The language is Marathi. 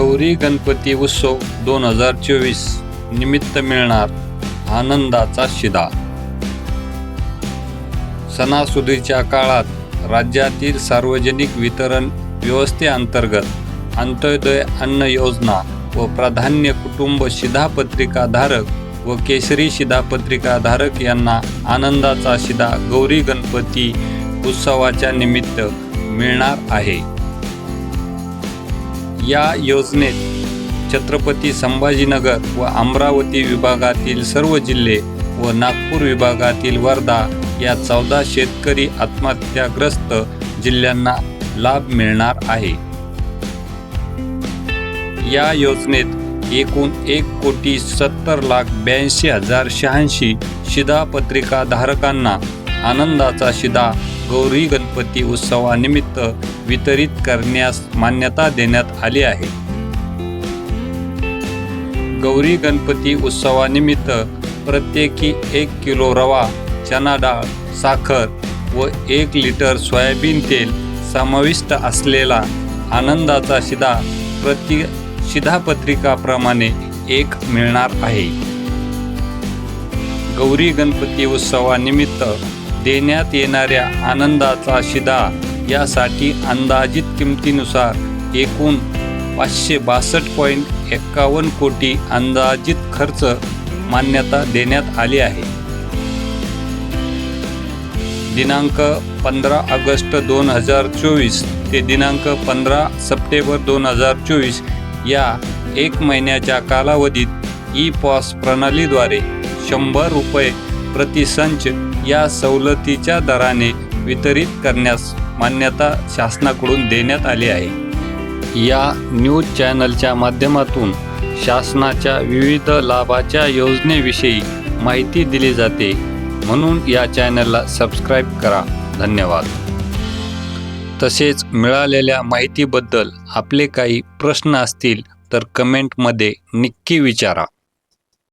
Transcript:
गौरी गणपती उत्सव दोन हजार चोवीस निमित्त मिळणार आनंदाचा शिदा. सणासुदीच्या काळात राज्यातील सार्वजनिक वितरण व्यवस्थेअंतर्गत अंत्योदय अन्न योजना व प्राधान्य कुटुंब शिधापत्रिकाधारक व केसरी शिधापत्रिकाधारक यांना आनंदाचा शिधा गौरी गणपती उत्सवाच्या निमित्त मिळणार आहे. या योजनेत छत्रपती संभाजीनगर व अमरावती विभागातील सर्व जिल्हे व नागपूर विभागातील वर्धा या चौदा शेतकरी आत्महत्याग्रस्त जिल्ह्यांना लाभ मिळणार आहे. या योजनेत एकूण एक कोटी सत्तर लाख ब्याऐंशी हजार शहाऐंशी शिधापत्रिका धारकांना आनंदाचा शिधा गौरी गणपती उत्सवानिमित्त वितरित करण्यास मान्यता देण्यात आली आहे. गौरी गणपती उत्सवानिमित्त प्रत्येकी एक किलो रवा चना डाळ साखर व एक लिटर सोयाबीन तेल समाविष्ट असलेला आनंदाचा शिधा प्रति शिधापत्रिकाप्रमाणे एक मिळणार आहे. गौरी गणपती उत्सवानिमित्त देण्यात येणाऱ्या आनंदाचा शिधा यासाठी अंदाजित किमतीनुसार एकूण पाचशे बासष्ट पॉईंट एक्कावन्न कोटी अंदाजित खर्च मान्यता देण्यात आली आहे. दिनांक पंधरा ऑगस्ट दोन हजार चोवीस ते दिनांक पंधरा सप्टेंबर दोन हजार चोवीस या एक महिन्याच्या कालावधीत ई पॉस प्रणालीद्वारे शंभर रुपये प्रतिसंच या सवलतीच्या दराने वितरित करण्यास मान्यता शासनाकडून देण्यात आली आहे. या न्यूज चॅनलच्या माध्यमातून शासनाच्या विविध लाभाच्या योजनेविषयी माहिती दिली जाते. म्हणून या चॅनलला सबस्क्राईब करा. धन्यवाद. तसेच मिळालेल्या माहितीबद्दल आपले काही प्रश्न असतील तर कमेंटमध्ये नक्की विचारा.